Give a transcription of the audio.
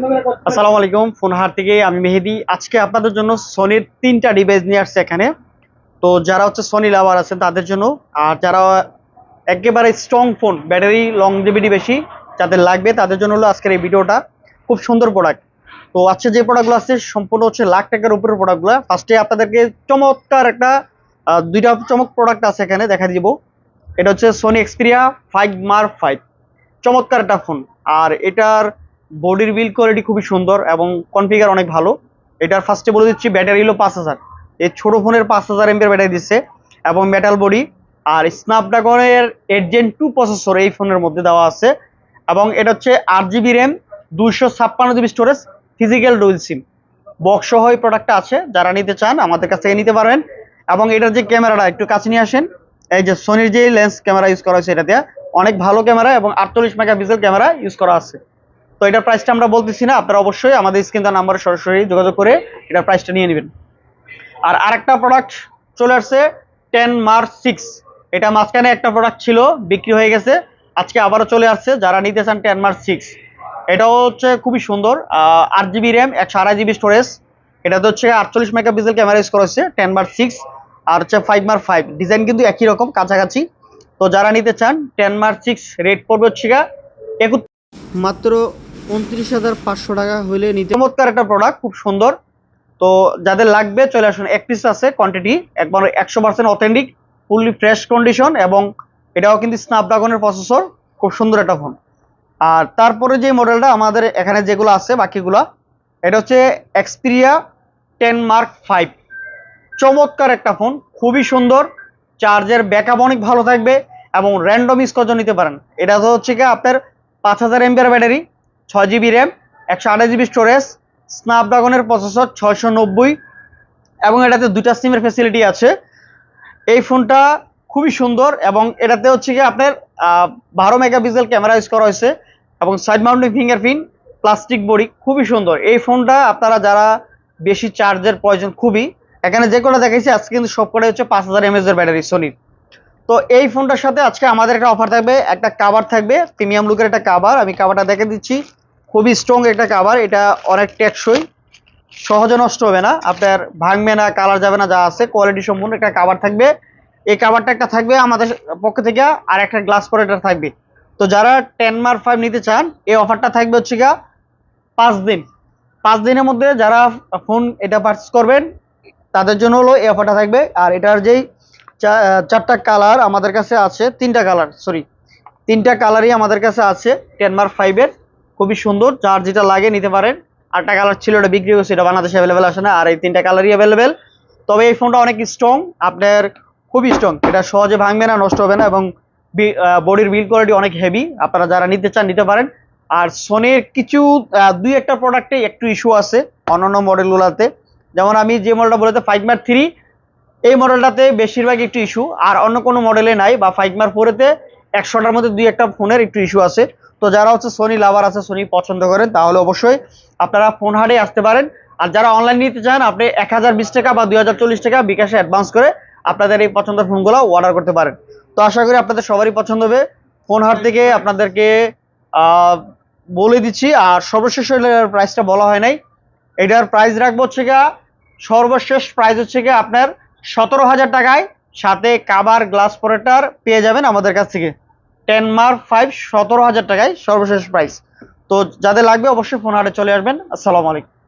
আসসালামু আলাইকুম ফোন ফোনহার থেকে আমি মেহেদি। আজকে আপনাদের জন্য সোনির তিনটা ডিভাইস নিয়ে আসছে এখানে। তো যারা হচ্ছে সোনি লাভার আছেন, তাদের জন্য। আর যারা একেবারে স্ট্রং ফোন ব্যাটারি লংজিভিটি বেশি, যাদের লাগবে, তাদের জন্য হলো আজকের এই ভিডিওটা। খুব সুন্দর প্রোডাক্ট তো আজকে যে প্রোডাক্টগুলো আছে, সম্পূর্ণ হচ্ছে লাখ টাকার উপরের প্রোডাক্টগুলো ফার্স্টে আপনাদেরকে চমৎকার একটা দুইটা চমক প্রোডাক্ট আছে এখানে দেখা দিব। এটা হচ্ছে Sony Xperia five mark five চমৎকার একটা ফোন আর এটার বডির বিল কোয়ালিটি খুবই সুন্দর এবং কনফিগার অনেক ভালো। এটার ফার্স্টে বলে দিচ্ছি ব্যাটারি হলো পাঁচ হাজার। এই ছোটো ফোনের পাঁচ হাজার এমপের ব্যাটারি দিচ্ছে এবং মেটাল বডি আর স্ন্যাপড্রাগনের এইট জেন টু প্রসেসর এই ফোনের মধ্যে দেওয়া আছে এবং এটা হচ্ছে আট জিবি র্যাম দুইশো ছাপ্পান্ন GB storage physical dual SIM box এই প্রোডাক্টটা আছে, যারা নিতে চান আমাদের কাছ থেকে নিতে পারবেন। এবং এটার যে ক্যামেরাটা, একটু কাছে নিয়ে আসেন। এই যে সোনির যে লেন্স ক্যামেরা ইউজ করা হয়েছে, এটা এটাতে অনেক ভালো ক্যামেরা এবং আটচল্লিশ মেগাপিক্সেল ক্যামেরা ইউজ করা আছে। তো এটার প্রাইসটা আমরা বলতেছি না, আপনারা অবশ্যই আমাদের স্ক্রিন তার নাম্বারে সরাসরি যোগাযোগ করে এটার প্রাইসটা নিয়ে নেবেন। আর আরেকটা প্রোডাক্ট চলে আসছে টেন মার্চ সিক্স এটা মাঝখানে একটা প্রোডাক্ট ছিল, বিক্রি হয়ে গেছে। আজকে আবারও চলে আসছে, যারা নিতে চান টেন মার্চ সিক্স এটাও হচ্ছে খুবই সুন্দর আট জিবি র্যাম একশো আড়াই জিবি স্টোরেজ এটাতে হচ্ছে আটচল্লিশ মেগাপিক্সেল ক্যামেরা ইউজ করা হচ্ছে টেন মার্চ সিক্স আর হচ্ছে ফাইভ মার ফাইভ ডিজাইন কিন্তু একই রকম, কাছাকাছি। তো যারা নিতে চান টেন মার্চ সিক্স রেট পড়বে হচ্ছে মাত্র উনত্রিশ হাজার পাঁচশো টাকা হলে নিতে চমৎকার একটা প্রোডাক্ট খুব সুন্দর। তো যাদের লাগবে, চলে আসুন। এক পিস আছে কোয়ান্টিটি একবার একশো percent authentic fully fresh condition এবং এটাও কিন্তু স্ন্যাপড্রাগনের প্রসেসর খুব সুন্দর একটা ফোন আর তারপরে যে মডেলটা আমাদের এখানে যেগুলো আছে, বাকিগুলা, এটা হচ্ছে এক্সপিরিয়া টেন মার্ক ফাইভ চমৎকার একটা ফোন খুবই সুন্দর চার্জের ব্যাকআপ অনেক ভালো থাকবে এবং র্যান্ডম স্কচও নিতে পারেন। এটা তো হচ্ছে কি আপনার পাঁচ হাজার এমবিআর ব্যাটারি ছয় জিবি র্যাম একশো আঠাশ জিবি স্টোরেজ স্ন্যাপড্রাগনের প্রসেসর ছয়শো নব্বই এবং এটাতে দুটা সিমের ফেসিলিটি আছে। এই ফোনটা খুবই সুন্দর এবং এটাতে হচ্ছে কি আপনার বারো মেগাপিক্সেল ক্যামেরা ইউজ করা হয়েছে এবং side mounting fingerprint plastic body খুবই সুন্দর। এই ফোনটা আপনারা যারা বেশি চার্জের প্রয়োজন খুবই, এখানে যে কটা দেখাইছি, আজকে কিন্তু সব কটাই হচ্ছে পাঁচ হাজার এমএস এর ব্যাটারি সোনির তো এই ফোনটার সাথে আজকে আমাদের একটা অফার থাকবে, একটা কাভার থাকবে প্রিমিয়াম লুকের একটা কাভার আমি কাভারটা দেখে দিচ্ছি। খুবই স্ট্রং একটা কাভার এটা অনেক টেকসই। সহজে নষ্ট হবে না, আপনার ভাঙবে না কালার যাবে না, যা আছে কোয়ালিটি সম্পূর্ণ একটা কাভার থাকবে। এই কাভারটা একটা থাকবে আমাদের পক্ষ থেকে, আর একটা গ্লাস প্রোটেক্টর থাকবে। তো যারা টেন মার ফাইভ নিতে চান, এই অফারটা থাকবে হচ্ছে গা পাঁচ দিন। পাঁচ দিনের মধ্যে যারা ফোন এটা পারচেস করবেন, তাদের জন্য হলো এই অফারটা থাকবে। আর এটার যেই চারটা কালার আমাদের কাছে আছে, তিনটা কালার সরি তিনটা কালারই আমাদের কাছে আছে টেন মার্ক ফাইভের খুবই সুন্দর, যার যেটা লাগে নিতে পারেন। আটটা কালার ছিল ওটা বিক্রি হয়েছে, এটা বাংলাদেশে অ্যাভেলেবেল আসে না, আর এই তিনটা কালারই অ্যাভেলেবেল তবে এই ফোনটা অনেক স্ট্রং আপনার খুবই স্ট্রং এটা সহজে ভাঙবে না, নষ্ট হবে না, এবং বডির বিল কোয়ালিটি অনেক হেভি আপনারা যারা নিতে চান, নিতে পারেন। আর সোনির কিছু দুই একটা প্রোডাক্টে একটু ইস্যু আছে, অন্যান্য মডেলগুলোতে যেমন আমি যে মডেলটা বলেছি ফাইভ মার থ্রি এই মডেলটাতে বেশিরভাগ একটু ইস্যু আর অন্য কোনো মডেলে নাই, বা ফাইভ মার ফোরেতে একশোটার মধ্যে দুই একটা ফোনের একটু ইস্যু আছে। তো যারা হচ্ছে সোনি লাভার আছে সোনি পছন্দ করেন, তাহলে অবশ্যই আপনারা ফোন হাটে আসতে পারেন। আর যারা অনলাইন নিতে চান, আপনি এক হাজার বিশ টাকা বা দুই হাজার চল্লিশ টাকা বিকাশে অ্যাডভান্স করে আপনাদের এই পছন্দের ফোনগুলো অর্ডার করতে পারেন। তো আশা করি আপনাদের সবারই পছন্দ হবে। ফোন হাট থেকে আপনাদেরকে বলে দিচ্ছি, আর সর্বশেষ প্রাইসটা বলা হয় নাই। এটার প্রাইস রাখব হচ্ছে গিয়া, সর্বশেষ প্রাইস হচ্ছে গিয়ে আপনার সতেরো হাজার টাকায় সাথে কাবার গ্লাস পরেটার পেয়ে যাবেন আমাদের কাছ থেকে। টেন মার্ক ফাইভ সতেরো হাজার টাকায় সর্বশেষ প্রাইস তো যাদের লাগবে অবশ্যই ফোন হাটে চলে আসবেন। আসসালামু আলাইকুম।